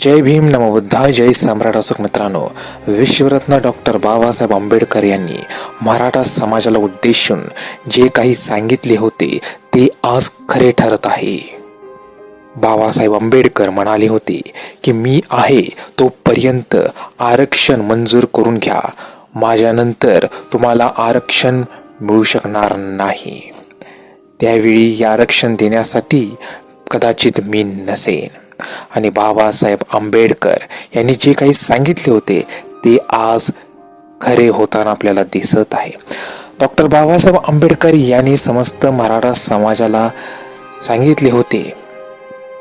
जय भीम नमबुद्धाय जय सम्राट अशोक मित्रांनो. विश्वरत्न डॉक्टर बाबासाहेब आंबेडकर यांनी मराठा समाजाला उद्देशून जे काही सांगितले होते ते आज खरे ठरत आहे. बाबासाहेब आंबेडकर म्हणाले होते की मी आहे तोपर्यंत आरक्षण मंजूर करून घ्या. माझ्यानंतर तुम्हाला आरक्षण मिळू शकणार नाही. त्यावेळी आरक्षण देण्यासाठी कदाचित मी नसेन. आणि बाबासाहेब आंबेडकर यांनी जे काही सांगितले होते ते आज खरे होताना आपल्याला दिसत आहे. डॉक्टर बाबासाहेब आंबेडकर यांनी समस्त मराठा समाजाला सांगितले होते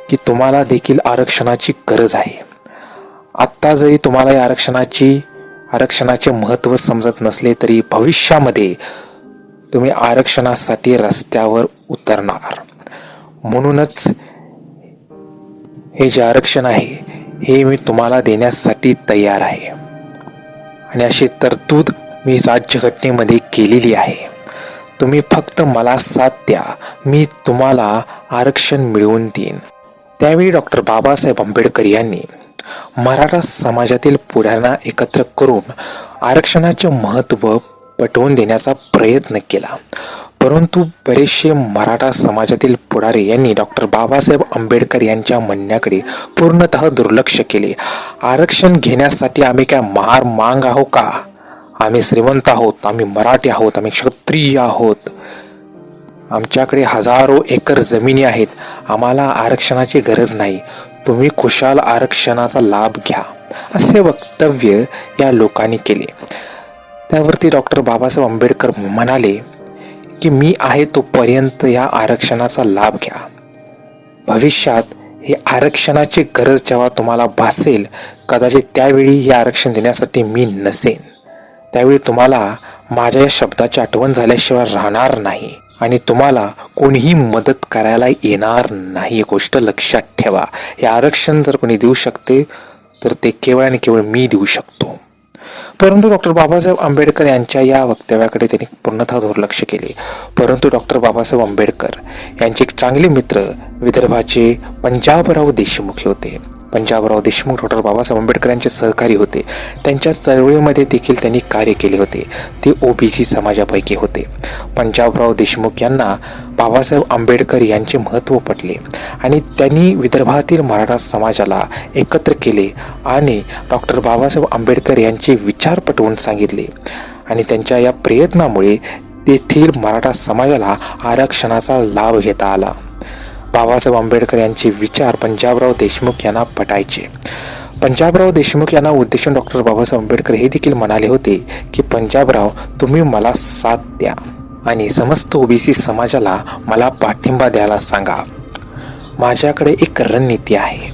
की तुम्हाला देखील आरक्षणाची गरज आहे. आत्ता जरी तुम्हाला या आरक्षणाची आरक्षणाचे महत्त्व समजत नसले तरी भविष्यामध्ये तुम्ही आरक्षणासाठी रस्त्यावर उतरणार. म्हणूनच हे जे आरक्षण आहे हे मी तुम्हाला देण्यासाठी तयार आहे. आणि अशी तरतूद मी राज्यघटनेमध्ये केलेली आहे. तुम्ही फक्त मला साथ द्या मी तुम्हाला आरक्षण मिळवून देईन. त्यावेळी डॉक्टर बाबासाहेब आंबेडकर यांनी मराठा समाजातील पुढ्यांना एकत्र करून आरक्षणाचे महत्त्व पटवून देण्याचा प्रयत्न केला. परंतु बरेचसे मराठा समाजातील पुढारी यांनी डॉक्टर बाबासाहेब आंबेडकर यांच्या म्हणण्याकडे पूर्णतः दुर्लक्ष केले. आरक्षण घेण्यासाठी आम्ही काय महार मांग आहो का? आम्ही श्रीमंत आहोत आम्ही मराठी आहोत आम्ही क्षत्रिय आहोत. आमच्याकडे हजारो एकर जमिनी आहेत. आम्हाला आरक्षणाची गरज नाही. तुम्ही खुशाल आरक्षणाचा लाभ घ्या असे वक्तव्य या लोकांनी केले. त्यावरती डॉक्टर बाबासाहेब आंबेडकर म्हणाले की मी आहे तोपर्यंत या आरक्षणाचा लाभ घ्या. भविष्यात हे आरक्षणाची गरज जेव्हा तुम्हाला भासेल कदाचित त्यावेळी हे आरक्षण देण्यासाठी मी नसेन. त्यावेळी तुम्हाला माझ्या या शब्दाची आठवण झाल्याशिवाय राहणार नाही आणि तुम्हाला कोणीही मदत करायला येणार नाही. ही गोष्ट लक्षात ठेवा हे आरक्षण जर कोणी देऊ शकते तर ते केवळ आणि केवळ मी देऊ शकतो. परंतु डॉक्टर बाबासाहेब आंबेडकर यांच्या या वक्तव्याकडे त्यांनी पूर्णतः दुर्लक्ष केले. परंतु डॉक्टर बाबासाहेब आंबेडकर यांचे एक चांगले मित्र विदर्भाचे पंजाबराव देशमुख होते. पंजाबराव देशमुख डॉक्टर बाबासाहेब आंबेडकर यांचे सहकारी होते. त्यांच्या चळवळीमध्ये देखील त्यांनी कार्य केले होते. ते ओबीसी समाजापैकी होते. पंजाबराव देशमुख यांना बाबासाहेब आंबेडकर यांचे महत्त्व पटले आणि त्यांनी विदर्भातील मराठा समाजाला एकत्र केले आणि डॉक्टर बाबासाहेब आंबेडकर यांचे विचार पटवून सांगितले आणि त्यांच्या या प्रयत्नामुळे तेथील मराठा समाजाला आरक्षणाचा लाभ घेता आला. बाबासाहेब आंबेडकर यांचे विचार पंजाबराव देशमुख यांना पटायचे. पंजाबराव देशमुख यांना उद्देशून डॉक्टर बाबासाहेब आंबेडकर हे देखील म्हणाले होते की पंजाबराव तुम्ही मला साथ द्या आणि समस्त ओबीसी समाजाला मला पाठिंबा द्यायला सांगा. माझ्याकडे एक रणनीती आहे.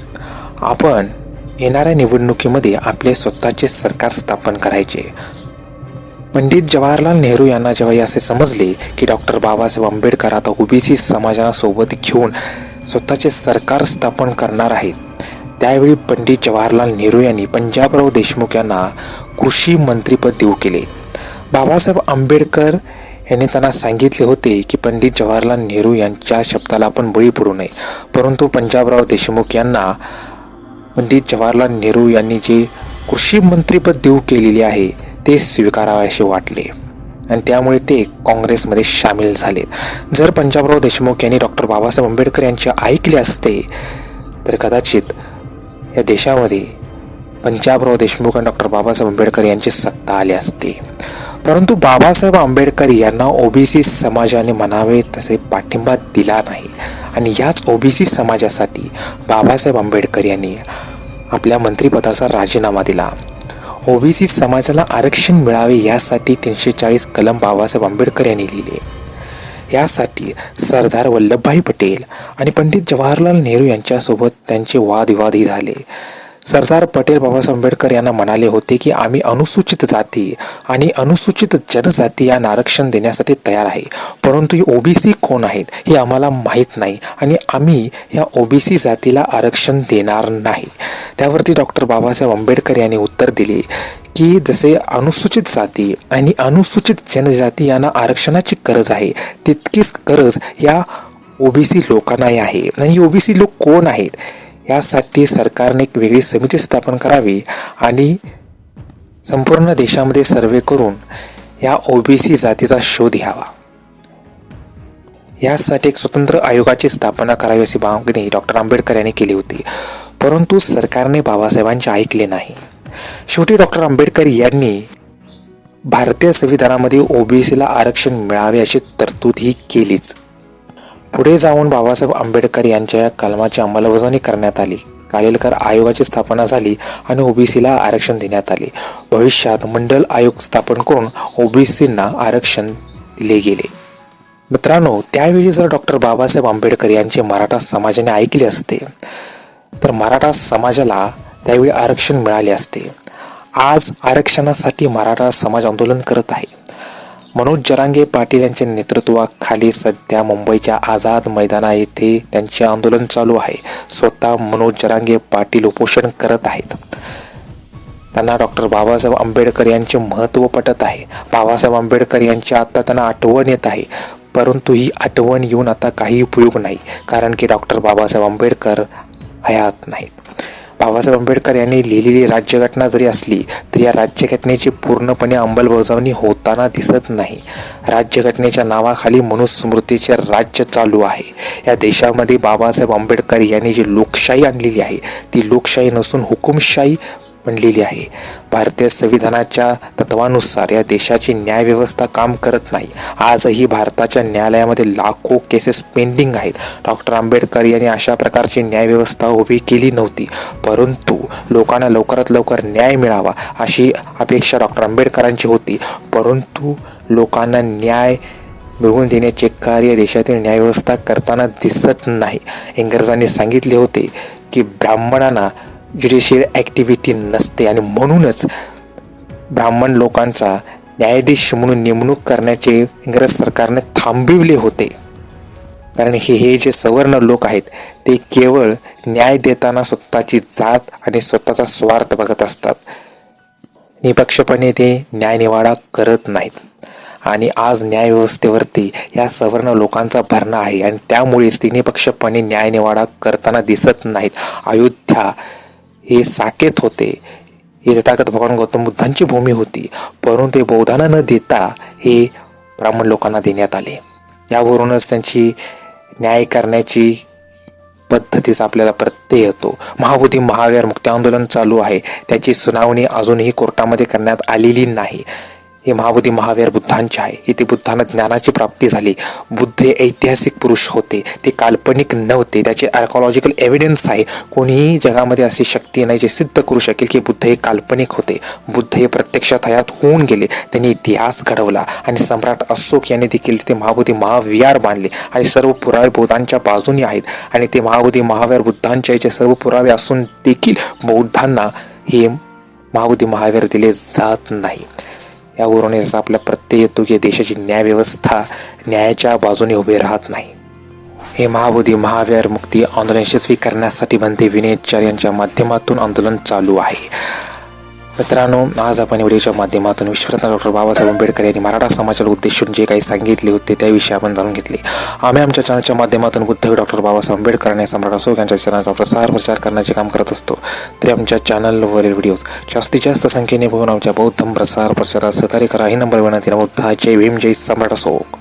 आपण येणाऱ्या निवडणुकीमध्ये आपले स्वतःचे सरकार स्थापन करायचे. पंडित जवाहरलाल नेहरू यांना जेव्हा असे समजले की डॉक्टर बाबासाहेब आंबेडकर आता ओबीसी समाजाला सोबत घेऊन स्वतःचे सरकार स्थापन करणार आहेत त्यावेळी पंडित जवाहरलाल नेहरू यांनी पंजाबराव देशमुख यांना कृषी मंत्रीपद देऊ केले. बाबासाहेब आंबेडकर यांनी त्यांना सांगितले होते की पंडित जवाहरलाल नेहरू यांच्या शब्दाला आपण बळी पडू नये परंतु पंजाबराव देशमुख यांना पंडित जवाहरलाल नेहरू यांनी जे कृषी मंत्रीपद देऊ केलेले आहे ते स्वीकारावेसे वाटले. आणि त्यामुळे ते काँग्रेसमध्ये सामील झाले. जर पंजाबराव देशमुख यांनी डॉक्टर बाबासाहेब आंबेडकर यांचे ऐकले असते तर कदाचित या देशामध्ये पंजाबराव देशमुख आणि डॉक्टर बाबासाहेब आंबेडकर यांची सत्ता आली असते. परंतु बाबासाहेब आंबेडकर यांना ओबीसी समाजाने म्हणावे तसे पाठिंबा दिला नाही. आणि याच ओबीसी समाजासाठी बाबासाहेब आंबेडकर यांनी आपल्या मंत्रिपदाचा राजीनामा दिला. ओबीसी समाजाला आरक्षण मिळावे यासाठी तीनशे चाळीस कलम बाबासाहेब आंबेडकर यांनी लिहिले. यासाठी सरदार वल्लभभाई पटेल आणि पंडित जवाहरलाल नेहरू यांच्यासोबत त्यांचे वादविवादही झाले. सरदार पटेल बाबासाहेब आंबेडकर यांना म्हणाले होते की आम्ही अनुसूचित जाती आणि अनुसूचित जनजाती यांना आरक्षण देण्यासाठी तयार आहे. परंतु हे ओबीसी कोण आहेत हे आम्हाला माहीत नाही आणि आम्ही या ओबीसी जातीला आरक्षण देणार नाही. त्यावरती डॉक्टर बाबासाहेब आंबेडकर यांनी उत्तर दिले की जसे अनुसूचित जाती आणि अनुसूचित जनजाती यांना आरक्षणाची गरज आहे तितकीच गरज या ओबीसी लोकांनाही आहे. आणि ओबीसी लोक कोण आहेत? यासाठी सरकारने एक वेगळी समिती स्थापन करावी आणि संपूर्ण देशामध्ये सर्वे करून या ओबीसी जातीचा शोध घ्यावा. यासाठी एक स्वतंत्र आयोगाची स्थापना करावी अशी मागणी डॉक्टर आंबेडकर यांनी केली होती. परंतु सरकारने बाबासाहेबांचे ऐकले नाही. शेवटी डॉक्टर आंबेडकर यांनी भारतीय संविधानामध्ये ओबीसीला आरक्षण मिळावे अशी तरतूद ही केलीच. पुढे जाऊन बाबासाहेब आंबेडकर यांच्या या कलमाची अंमलबजावणी करण्यात आली. कालेलकर आयोगाची स्थापना झाली आणि ओबीसीला आरक्षण देण्यात आले. भविष्यात मंडल आयोग स्थापन करून ओबीसींना आरक्षण दिले गेले. मित्रांनो त्यावेळी जर डॉक्टर बाबासाहेब आंबेडकर यांचे मराठा समाजाने ऐकले असते तर मराठा समाजाला त्यावेळी आरक्षण मिळाले असते. आज आरक्षणासाठी मराठा समाज आंदोलन करत आहे. मनोज जरांगे पाटील यांच्या नेतृत्वाखाली सध्या मुंबईच्या आझाद मैदाना येथे त्यांचे आंदोलन चालू आहे. स्वतः मनोज जरांगे पाटील उपोषण करत आहेत. त्यांना डॉक्टर बाबासाहेब आंबेडकर यांचे महत्त्व पटत आहे. बाबासाहेब आंबेडकर यांची आता त्यांना आठवण येत आहे. परंतु ही आठवण येऊन आता काही उपयोग नाही कारण की डॉक्टर बाबासाहेब आंबेडकर हयात नाहीत. बाबासाहेब आंबेडकर यांनी लिहिलेली राज्यघटना जरी असली तरी या राज्यघटनेची पूर्णपणे अंमलबजावणी होताना दिसत नाही. राज्यघटनेच्या नावाखाली मनुस्मृतीचे राज्य चालू आहे. या देशामध्ये बाबासाहेब आंबेडकर यांनी जी लोकशाही आणलेली आहे ती लोकशाही नसून हुकुमशाही बनलेली आहे. भारतीय संविधानाच्या तत्वानुसार या देशाची न्यायव्यवस्था काम करत नाही. आजही भारताच्या न्यायालयामध्ये लाखो केसेस पेंडिंग आहेत. डॉक्टर आंबेडकर यांनी अशा प्रकारची न्यायव्यवस्था उभी केली नव्हती. परंतु लोकांना लवकरात लवकर न्याय मिळावा अशी अपेक्षा डॉक्टर आंबेडकरांची होती. परंतु लोकांना न्याय मिळवून देण्याचे कार्य देशातील न्यायव्यवस्था करताना दिसत नाही. इंग्रजांनी सांगितले होते की ब्राह्मणांना ज्युडिशियल ॲक्टिव्हिटी नसते आणि म्हणूनच ब्राह्मण लोकांचा न्यायाधीश म्हणून नेमणूक करण्याचे इंग्रज सरकारने थांबविले होते. कारण हे हे जे सवर्ण लोक आहेत ते केवळ न्याय देताना स्वतःची जात आणि स्वतःचा स्वार्थ बघत असतात. निपक्षपणे ते न्यायनिवाडा करत नाहीत. आणि आज न्यायव्यवस्थेवरती या सवर्ण लोकांचा भरणा आहे आणि त्यामुळेच ते निपक्षपणे न्यायनिवाडा करताना दिसत नाहीत. अयोध्या हे साकेत होते. हे तथागत भगवान गौतम बुद्धांची भूमी होती. परंतु ते बौद्धांना न देता हे ब्राह्मण लोकांना देण्यात आले. यावरूनच त्यांची न्याय करण्याची पद्धतीचा आपल्याला प्रत्यय येतो. महाबोधी महावीर मुक्ती आंदोलन चालू आहे. त्याची सुनावणी अजूनही कोर्टामध्ये करण्यात आलेली नाही. हे महाबोधी महावीर बुद्धांचे आहे. इथे बुद्धांना ज्ञानाची प्राप्ती झाली. बुद्ध हे ऐतिहासिक पुरुष होते. ते काल्पनिक नव्हते. त्याचे आर्कॉलॉजिकल एव्हिडन्स आहे. कोणीही जगामध्ये अशी शक्ती नाही जे सिद्ध करू शकेल की बुद्ध हे काल्पनिक होते. बुद्ध हे प्रत्यक्षात हयात होऊन गेले. त्यांनी इतिहास घडवला आणि सम्राट अशोक यांनी देखील ते महाबोधी महाविहार बांधले. आणि सर्व पुरावे बौद्धांच्या बाजूने आहेत. आणि ते महाबोधी महावीर बुद्धांच्या याचे सर्व पुरावे असून देखील बौद्धांना हे महाबोधी महावीर दिले जात नाही. यावरून याचा आपला प्रत्यय येतो की देशाची न्यायव्यवस्था न्यायाच्या बाजूने उभे राहत नाही. हे महाबोधी महाव्यार मुक्ती आंदोलन यशस्वी करण्यासाठी बंदे विनयचार यांच्या माध्यमातून आंदोलन चालू आहे. मित्रांनो आज आपण व्हिडिओच्या माध्यमातून विश्वरत्न डॉक्टर बाबासाहेब आंबेडकर यांनी मराठा समाजाला उद्देशून जे काही सांगितले होते त्याविषयी आपण जाणून घेतले. आम्ही आमच्या चॅनलच्या माध्यमातून बुद्ध डॉक्टर बाबासाहेब आंबेडकर आणि सम्राट अशोक यांच्या चॅनलचा प्रसार प्रचार करण्याचे काम करत असतो. तरी आमच्या चॅनलवरील व्हिडिओज जास्तीत जास्त संख्येने बघून आमच्या बौद्ध प्रसार प्रचारात सहकार्य करा. ही नंबर विनंती बुद्ध जय भीम जय सम्राट अशोक.